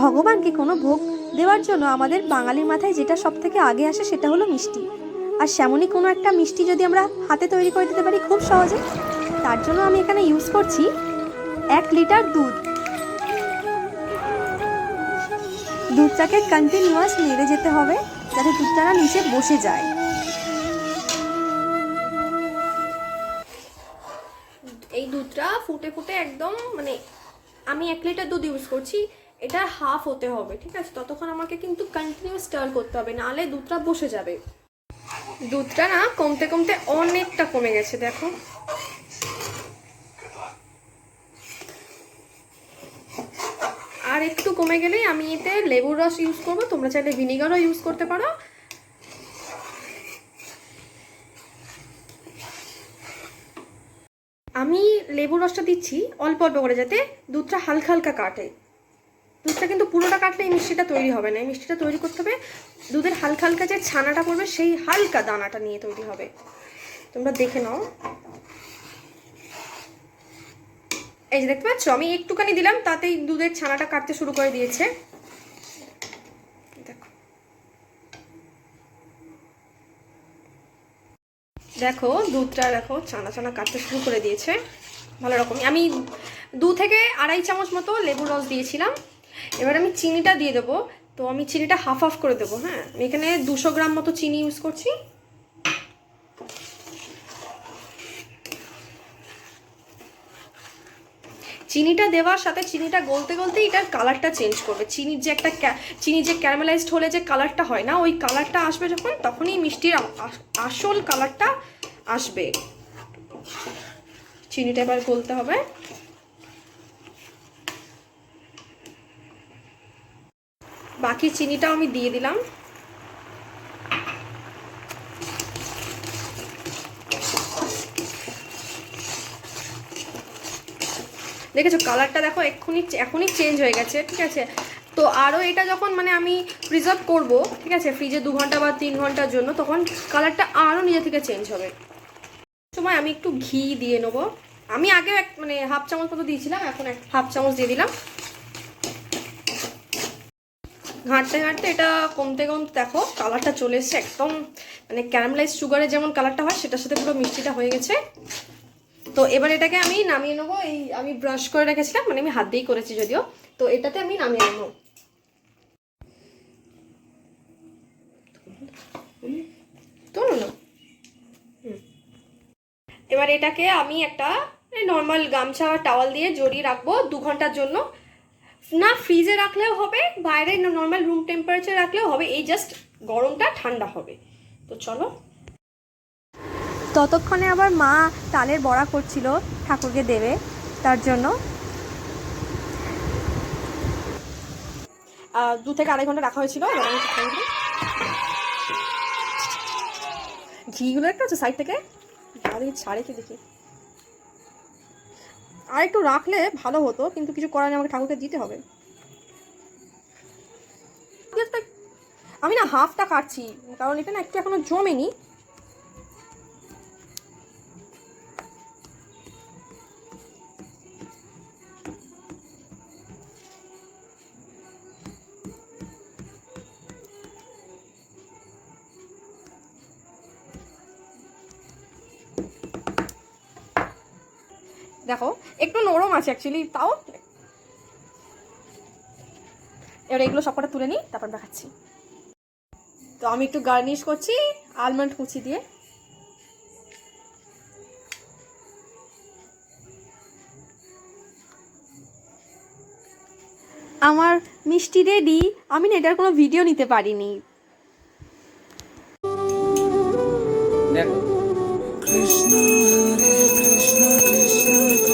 ভগবানকে কোনো ভোগ দেওয়ার জন্য আমাদের বাঙালির মাথায় যেটা সব থেকে আগে আসে সেটা হলো মিষ্টি। আর সেমনই কোনো একটা মিষ্টি যদি আমরা হাতে তৈরি করে দিতে পারি খুব সহজে, তার জন্য আমি এখানে ইউজ করছি এক লিটার দুধ। দুধটাকে কন্টিনিউয়াস নেড়ে যেতে হবে যাতে দুধটা নিচে বসে যায়। এই দুধটা ফুটে ফুটে একদম মানে আমি এক লিটার দুধ ইউজ করছি। এটা হাফ হতে হবে, ঠিক আছে? ততক্ষণ আমাকে কিন্তু কন্টিনিউ স্টার করতে হবে নাহলে দুধটা বসে যাবে। দুধটা না কমতে কমতে অনেকটা কমে গেছে, দেখো। আর একটু কমে গেলেই আমি এতে লেবুর রস ইউজ করব, তোমরা চাইলে ভিনিগারও ইউজ করতে পারো। আমি লেবুর রসটা দিচ্ছি অল্প অল্প করে যাতে দুধটা হালকা হালকা কাটে। দুধটা কিন্তু পুরোটা কাটলে এই মিষ্টিটা তৈরি হবে না। এই মিষ্টিটা তৈরি করতে হবে, দুধের হালকা হালকা যে ছানাটা পড়বে সেই হালকা দানাটা নিয়ে তৈরি হবে। তোমরা দেখে নাও। এই যে দেখতে পাচ্ছ, আমি একটুখানি দিলাম, তাতেই দুধের ছানাটা কাটতে শুরু করে দিয়েছে। দেখো। দেখো, দুধটা দেখো, ছানা ছানা কাটতে শুরু করে দিয়েছে। ভালো রকমই। আমি দু থেকে আড়াই চামচ মতো লেবুর রস দিয়েছিলাম। এবার আমি চিনিটা দিয়ে দেবো। তো আমি চিনিটা হাফ হাফ করে দেবো হ্যাঁ? আমি এখানে দুশো গ্রাম মতো চিনি ইউজ করছি। চিনিটা দেওয়ার সাথে চিনিটা গলতে গলতে এটার কালারটা চেঞ্জ করবে। চিনির যে একটা চিনি যে ক্যারামেলাইজড হলে যে কালারটা হয় না, ওই কালারটা আসবে যখন, তখনই মিষ্টির আসল কালারটা আসবে। চিনিটা এবার গলতে হবে। বাকি চিনিটাও আমি দিয়ে দিলাম। দেখেছ কালারটা দেখো, এক্ষুনি এখনই চেঞ্জ হয়ে গেছে, ঠিক আছে? তো আরও এটা যখন মানে আমি প্রিজার্ভ করব, ঠিক আছে ফ্রিজে দু ঘণ্টা বা তিন ঘণ্টার জন্য, তখন কালারটা আরও নিজে থেকে চেঞ্জ হবে। সময় আমি একটু ঘি দিয়ে নেব। আমি আগেও এক মানে হাফ চামচ মতো দিয়েছিলাম, এখন এক হাফ চামচ দিয়ে দিলাম। ঘাঁটতে ঘাঁটতে এটা কমতে কমতে দেখো কালারটা চলে এসছে একদম মানে ক্যারামেলাইজ সুগারের যেমন কালারটা হয়, সেটার সাথে পুরো মিষ্টিটা হয়ে গেছে। তো এবার এটাকে আমি নামিয়ে নেব, এই আমি ব্রাশ করে রেখেছিলাম মানে আমি হাত দিয়েই করেছি যদিও। তো এটাতে আমি নামিয়ে নেব। না এবার এটাকে আমি একটা নর্মাল গামছা টাওয়াল দিয়ে জড়িয়ে রাখব দু ঘণ্টার জন্য। না ফ্রিজে রাখলেও হবে বাইরে নর্মাল রুম টেম্পারেচার রাখলেও হবে এই জাস্ট গরমটা ঠান্ডা হবে। তো চলো। ততক্ষণে আবার মা তালের বড়া করছিল ঠাকুরকে দেবে তার জন্য। দু থেকে আড়াই ঘণ্টা রাখা হয়েছিল ঘিগুলো একটা আছে সাইড থেকে। ছাড়ে কি দেখি। আর একটু রাখলে ভালো হতো, কিন্তু কিছু করার আমাকে ঠাকুরকে দিতে হবে। আমি না হাফটা কাটছি, কারণ এটা না একটু এখনও জমেনি। দেখো একটু নরম আছে অ্যাকচুয়ালি তাও এবার এগুলো সবকটা তুলে নিই তারপর দেখাচ্ছি। তো আমি একটু গার্নিশ করছি আলমন্ড কুচি দিয়ে। আমার মিষ্টি রেডি আমি না এটার কোনো ভিডিও নিতে পারিনি। Hare Krishna Krishna